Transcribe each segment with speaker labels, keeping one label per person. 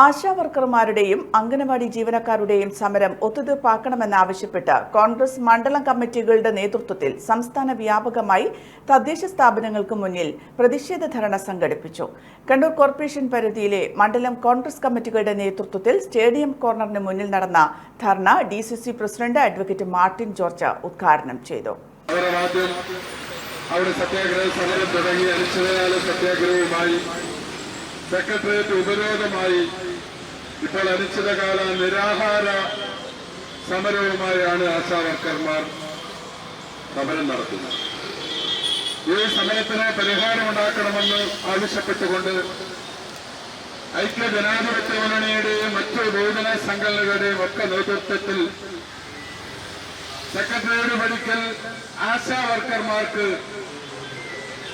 Speaker 1: ആശാ വർക്കർമാരുടെയും അംഗനവാടി ജീവനക്കാരുടെയും സമരം ഒത്തുതീർപ്പാക്കണമെന്നാവശ്യപ്പെട്ട് കോൺഗ്രസ് മണ്ഡലം കമ്മിറ്റികളുടെ നേതൃത്വത്തിൽ സംസ്ഥാന വ്യാപകമായി തദ്ദേശ സ്ഥാപനങ്ങൾക്ക് മുന്നിൽ പ്രതിഷേധ ധർണ സംഘടിപ്പിച്ചു. കണ്ണൂർ കോർപ്പറേഷൻ പരിധിയിലെ മണ്ഡലം കോൺഗ്രസ് കമ്മിറ്റികളുടെ നേതൃത്വത്തിൽ സ്റ്റേഡിയം കോർണറിന് മുന്നിൽ നടന്ന ധർണ D president advocate Martin George ഉദ്ഘാടനം ചെയ്തു.
Speaker 2: അവിടെ സത്യാഗ്രഹ സമരം തുടങ്ങി. അനിശ്ചിതകാല സത്യാഗ്രഹവുമായി സെക്രട്ടേറിയറ്റ് ഉപരോധമായി ഇപ്പോൾ അനിശ്ചിതകാല നിരാഹാര സമരവുമായാണ് ആശാ വർക്കർമാർ സമരം നടത്തുന്നത്. ഈ സമരത്തിന് പരിഹാരമുണ്ടാക്കണമെന്ന് ആവശ്യപ്പെട്ടുകൊണ്ട് ഐക്യ ജനാധിപത്യ മുന്നണിയുടെയും മറ്റു ബഹുജന സംഘടനകളുടെയും ഒക്കെ നേതൃത്വത്തിൽ സെക്രട്ടറിയുടെ പഠിക്കൽ ആശാ വർക്കർമാർക്ക്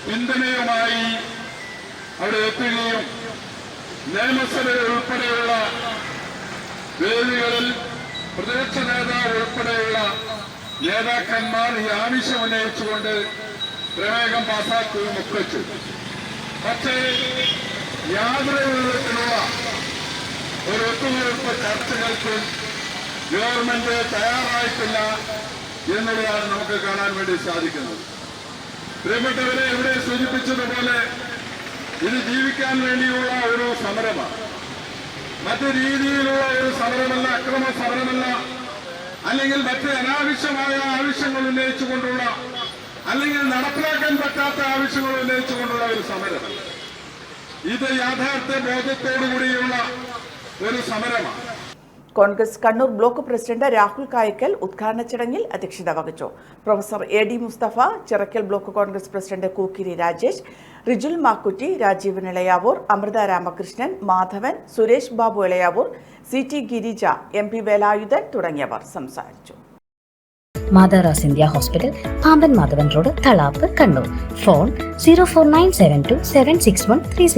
Speaker 2: പിന്തുണയുമായി അവിടെ എത്തുകയും നിയമസഭയിൽ ഉൾപ്പെടെയുള്ള വേദികളിൽ പ്രതിപക്ഷ നേതാവ് ഉൾപ്പെടെയുള്ള നേതാക്കന്മാർ ഈ ആവശ്യം ഉന്നയിച്ചുകൊണ്ട് പ്രമേയം പാസാക്കുകയും ഒക്കെ പക്ഷേ യാതൊരു വിധത്തിലുള്ള ഒരു ഒത്തുതീർപ്പ് ചർച്ചകൾക്ക് ഗവൺമെന്റ് തയ്യാറായിട്ടില്ല എന്നുള്ളതാണ് നമുക്ക് കാണാൻ വേണ്ടി സാധിക്കുന്നത്. പ്രിയപ്പെട്ടവരെ ഇവിടെ സൂചിപ്പിച്ചതുപോലെ ഇത് ജീവിക്കാൻ വേണ്ടിയുള്ള ഒരു സമരമാണ്. മറ്റു രീതിയിലുള്ള ഒരു സമരമല്ല അക്രമ സമരമല്ല. അല്ലെങ്കിൽ മറ്റ് അനാവശ്യമായ ആവശ്യങ്ങൾ ഉന്നയിച്ചുകൊണ്ടുള്ള അല്ലെങ്കിൽ നടപ്പിലാക്കാൻ പറ്റാത്ത ആവശ്യങ്ങൾ ഉന്നയിച്ചുകൊണ്ടുള്ള ഒരു സമരം ഇത് യാഥാർത്ഥ്യ ബോധത്തോടുകൂടിയുള്ള ഒരു സമരമാണ്.
Speaker 1: കോൺഗ്രസ് കണ്ണൂർ ബ്ലോക്ക് പ്രസിഡന്റ് രാഹുൽ കായക്കൽ ഉദ്ഘാടന ചടങ്ങിൽ അധ്യക്ഷത വഹിച്ചു. Professor A D Musthafa Chirakkal block Congress president Kookkiri Rajesh Rijil Makkutty Rajeevan Elayavoor Amritha Ramakrishnan Madhavan Suresh Babu Elayavoor C T Girija M P Velayudhan തുടങ്ങിയവർ സംസാരിച്ചു.
Speaker 3: മാതാറാസ് India hospital Pamban Madhavan road Thalap Kannur. Phone zero four nine seven two seven six one three zero